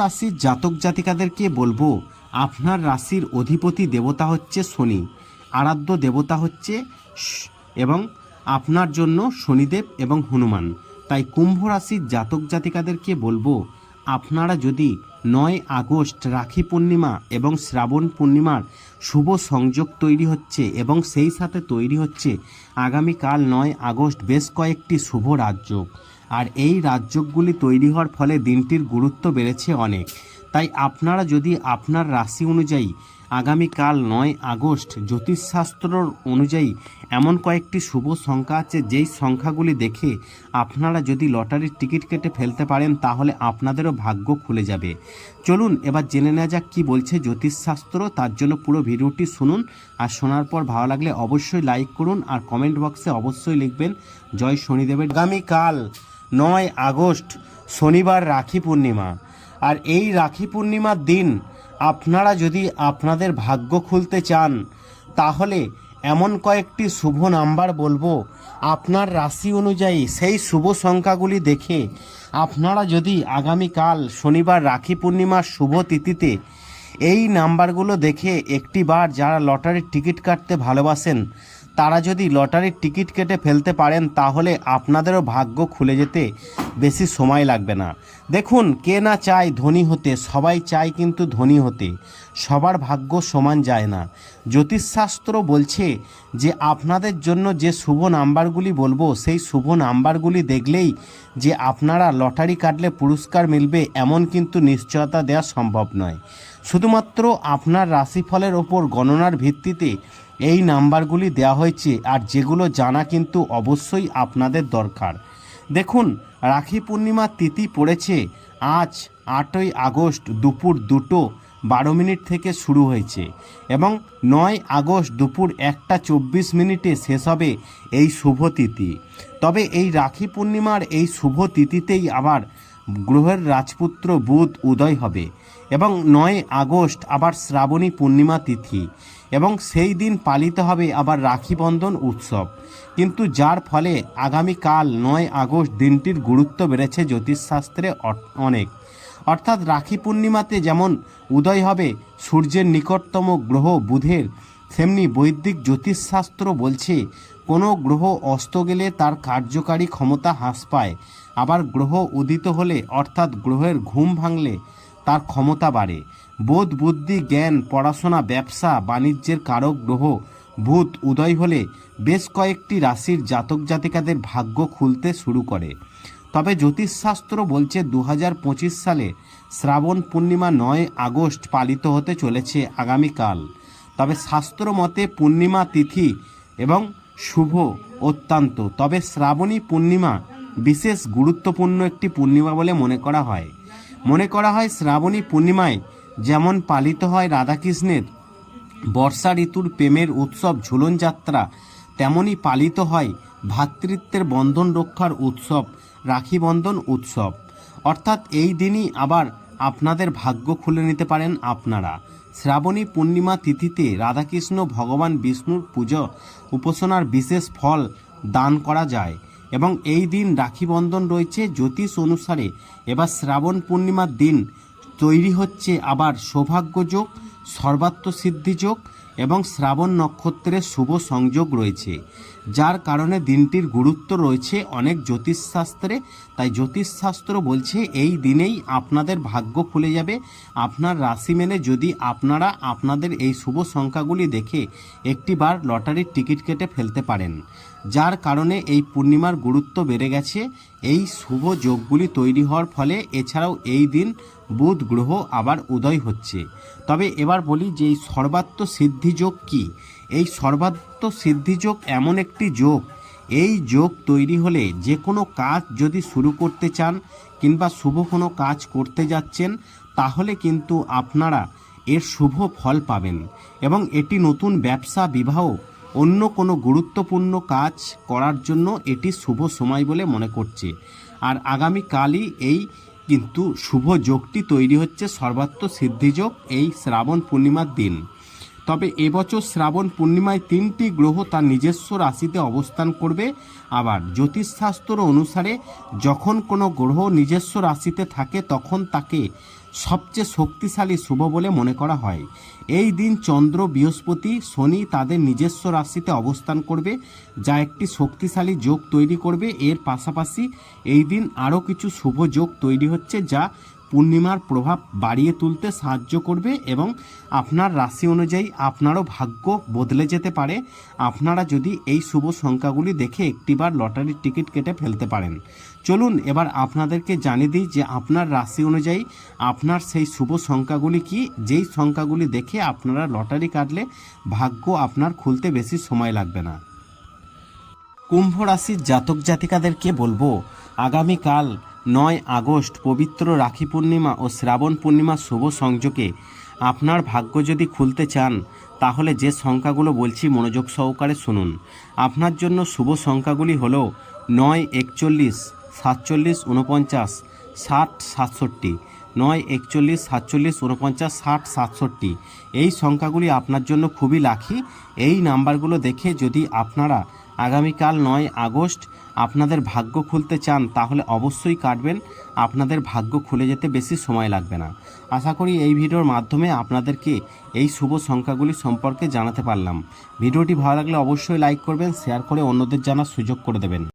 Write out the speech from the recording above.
রাশির জাতক জাতিকাদেরকে বলব, আপনার রাশির অধিপতি দেবতা হচ্ছে শনি, আরাধ্য দেবতা হচ্ছে এবং আপনার জন্য শনিদেব এবং হনুমান। তাই কুম্ভ রাশির জাতক জাতিকাদেরকে বলব, আপনারা যদি নয় আগস্ট রাখি পূর্ণিমা এবং শ্রাবণ পূর্ণিমার শুভ সংযোগ তৈরি হচ্ছে এবং সেই সাথে তৈরি হচ্ছে, আগামীকাল নয় আগস্ট বেশ কয়েকটি শুভ রাজযোগ। আর এই রাজযোগগুলি তৈরি হওয়ার ফলে দিনটির গুরুত্ব বেড়েছে অনেক। তাই আপনারা যদি আপনার রাশি অনুযায়ী আগামীকাল নয় আগস্ট জ্যোতিষশাস্ত্র অনুযায়ী এমন কয়েকটি শুভ সংখ্যা আছে, যেই সংখ্যাগুলি দেখে আপনারা যদি লটারির টিকিট কেটে ফেলতে পারেন, তাহলে আপনাদেরও ভাগ্য খুলে যাবে। চলুন এবার জেনে নেওয়া যাক কী বলছে জ্যোতিষশাস্ত্র। তার জন্য পুরো ভিডিওটি শুনুন আর শোনার পর ভালো লাগলে অবশ্যই লাইক করুন আর কমেন্ট বক্সে অবশ্যই লিখবেন, জয় শনিদেবের আগামীকাল নয় আগস্ট, শনিবার রাখি পূর্ণিমা। আর এই রাখি পূর্ণিমার দিন আপনারা যদি আপনাদের ভাগ্য খুলতে চান, তাহলে এমন কয়েকটি শুভ নাম্বার বলব। আপনার রাশি অনুযায়ী সেই শুভ সংখ্যাগুলি দেখে আপনারা যদি আগামীকাল শনিবার রাখি পূর্ণিমার শুভ তিথিতে এই নাম্বারগুলো দেখে একটিবার যারা লটারির টিকিট কাটতে ভালোবাসেন তারা যদি লটারির টিকিট কেটে ফেলতে পারেন, তাহলে আপনাদেরও ভাগ্য খুলে যেতে বেশি সময় লাগবে না। দেখুন, কে না চায় ধনী হতে, সবাই চায় কিন্তু ধনী হতে। সবার ভাগ্য সমান যায় না। জ্যোতিষশাস্ত্র বলছে যে, আপনাদের জন্য যে শুভ নাম্বারগুলি বলব, সেই শুভ নাম্বারগুলি দেখলেই যে আপনারা লটারি কাটলে পুরস্কার মিলবে, এমন কিন্তু নিশ্চয়তা দেওয়া সম্ভব নয়। শুধুমাত্র আপনার রাশিফলের ওপর গণনার ভিত্তিতে এই নাম্বারগুলি দেওয়া হয়েছে আর যেগুলো জানা কিন্তু অবশ্যই আপনাদের দরকার। দেখুন, রাখি পূর্ণিমার তিথি পড়েছে আজ আটই আগস্ট দুপুর দুটো বারো মিনিট থেকে শুরু হয়েছে এবং নয় আগস্ট দুপুর একটা চব্বিশ মিনিটে শেষ হবে এই শুভ তিথি। তবে এই রাখি পূর্ণিমার এই শুভ তিথিতেই আবার গ্রহের রাজপুত্র বুধ উদয় হবে এবং নয় আগস্ট আবার শ্রাবণী পূর্ণিমা তিথি। এবং সেই দিন পালিত হবে আবার রাখি বন্ধন উৎসব। কিন্তু যার ফলে আগামীকাল নয় আগস্ট দিনটির গুরুত্ব বেড়েছে জ্যোতিষশাস্ত্রে অনেক। অর্থাৎ রাখি পূর্ণিমাতে যেমন উদয় হবে, সূর্যের নিকটতম গ্রহ বুধের, তেমনি বৈদিক জ্যোতিষশাস্ত্র বলছে, কোনো গ্রহ অস্ত গেলে তার কার্যকারী ক্ষমতা হ্রাস পায়। আবার গ্রহ উদিত হলে, অর্থাৎ গ্রহের ঘুম ভাঙলে, তার ক্ষমতা বাড়ে। বোধ বুদ্ধি, জ্ঞান, পড়াশোনা, ব্যবসা, বাণিজ্যের কারক গ্রহ, ভূত, উদয় হলে বেশ কয়েকটি রাশির জাতক জাতিকাদের ভাগ্য খুলতে শুরু করে। তবে জ্যোতিষশাস্ত্র বলছে দু হাজার পঁচিশ সালে শ্রাবণ পূর্ণিমা নয় আগস্ট পালিত হতে চলেছে আগামীকাল। তবে শাস্ত্র মতে পূর্ণিমা তিথি এবং শুভ অত্যন্ত। তবে শ্রাবণী পূর্ণিমা বিশেষ গুরুত্বপূর্ণ একটি পূর্ণিমা বলে মনে করা হয়। মনে করা হয় শ্রাবণী পূর্ণিমায় যেমন পালিত হয় রাধাকৃষ্ণের, বর্ষা ঋতুর প্রেমের উৎসব ঝুলন যাত্রা তেমনই পালিত হয় ভ্রাতৃত্বের বন্ধন রক্ষার উৎসব, রাখি বন্ধন উৎসব। অর্থাৎ এই দিনই আবার আপনাদের ভাগ্য খুলে নিতে পারেন আপনারা। শ্রাবণী পূর্ণিমা তিথিতে রাধাকৃষ্ণ ভগবান বিষ্ণুর পুজো উপাসনার বিশেষ ফল দান করা যায় এবং এই দিন রাখি বন্ধন রয়েছে জ্যোতিষ অনুসারে। এবার শ্রাবণ পূর্ণিমার দিন তৈরি হচ্ছে আবার সৌভাগ্যযোগ সর্বাত্ম সিদ্ধিযোগ এবং শ্রাবণ নক্ষত্রের শুভ সংযোগ রয়েছে। যার কারণে দিনটির গুরুত্ব রয়েছে অনেক জ্যোতিষশাস্ত্রে। তাই জ্যোতিষশাস্ত্র বলছে, এই দিনেই আপনাদের ভাগ্য খুলে যাবে। আপনার রাশি মেনে যদি আপনারা আপনাদের এই শুভ সংখ্যাগুলি দেখে একটিবার লটারির টিকিট কেটে ফেলতে পারেন, যার কারণে এই পূর্ণিমার গুরুত্ব বেড়ে গেছে। এই শুভ যোগগুলি তৈরি হওয়ার ফলে এছাড়াও এই দিন বুধ গ্রহ আবার উদয় হচ্ছে। তবে এবার বলি যে এই সর্বাত্ম সিদ্ধি যোগ কী? এই সর্বাত্ম সিদ্ধি যোগ এমন একটি যোগ। এই যোগ তৈরি হলে যে কোনো কাজ যদি শুরু করতে চান কিংবা শুভ কোনো কাজ করতে যাচ্ছেন, তাহলে কিন্তু আপনারা এর শুভ ফল পাবেন এবং এটি নতুন ব্যবসা, বিবাহ, অন্য কোনো গুরুত্বপূর্ণ কাজ করার জন্য এটি শুভ সময় বলে মনে করছে। আর আগামীকালই এই কিন্তু শুভ যোগটি তৈরি হচ্ছে সর্বাত্ম সিদ্ধিযোগ এই শ্রাবণ পূর্ণিমার দিন। তবে এবছর শ্রাবণ পূর্ণিমায় তিনটি গ্রহ তার নিজস্ব রাশিতে অবস্থান করবে। আবার জ্যোতিষশাস্ত্র অনুসারে যখন কোনো গ্রহ নিজস্ব রাশিতে থাকে তখন তাকে সবচেয়ে শক্তিশালী শুভ বলে মনে করা হয়। এই দিন চন্দ্র, বৃহস্পতি, শনি তাদের নিজস্ব রাশিতে অবস্থান করবে, যা একটি শক্তিশালী যোগ তৈরি করবে। এর পাশাপাশি এই দিন আরও কিছু শুভ যোগ তৈরি হচ্ছে, যা পূর্ণিমার প্রভাব বাড়িয়ে তুলতে সাহায্য করবে এবং আপনার রাশি অনুযায়ী আপনারও ভাগ্য বদলে যেতে পারে। আপনারা যদি এই শুভ সংখ্যাগুলি দেখে একটিবার লটারির টিকিট কেটে ফেলতে পারেন। চলুন এবার আপনাদেরকে জানিয়ে দিই যে আপনার রাশি অনুযায়ী আপনার সেই শুভ সংখ্যাগুলি কি। যেই সংখ্যাগুলি দেখে আপনারা লটারি কাটলে ভাগ্য আপনার খুলতে বেশি সময় লাগবে না। কুম্ভ রাশির জাতক জাতিকাদেরকে বলব, আগামীকাল নয় আগস্ট পবিত্র রাখি পূর্ণিমা ও শ্রাবণ পূর্ণিমা শুভ সংযোগে আপনার ভাগ্য যদি খুলতে চান, তাহলে যে সংখ্যাগুলো বলছি মনোযোগ সহকারে শুনুন। আপনার জন্য শুভ সংখ্যাগুলি হল নয় একচল্লিশ, সাতচল্লিশ উনপঞ্চাশ ষাট সাতষট্টি, নয় একচল্লিশ, সাতচল্লিশ উনপঞ্চাশ ষাট সাতষট্টি। এই সংখ্যাগুলি আপনার জন্য খুবই লাখি এই নাম্বারগুলো দেখে যদি আপনারা আগামীকাল নয় আগস্ট আপনাদের ভাগ্য খুলতে চান, তাহলে অবশ্যই কাটবেন। আপনাদের ভাগ্য খুলে যেতে বেশি সময় লাগবে না। আশা করি এই ভিডিওর মাধ্যমে আপনাদেরকে এই শুভ সংখ্যাগুলি সম্পর্কে জানাতে পারলাম। ভিডিওটি ভালো লাগলে অবশ্যই লাইক করবেন, শেয়ার করে অন্যদের জানার সুযোগ করে দেবেন।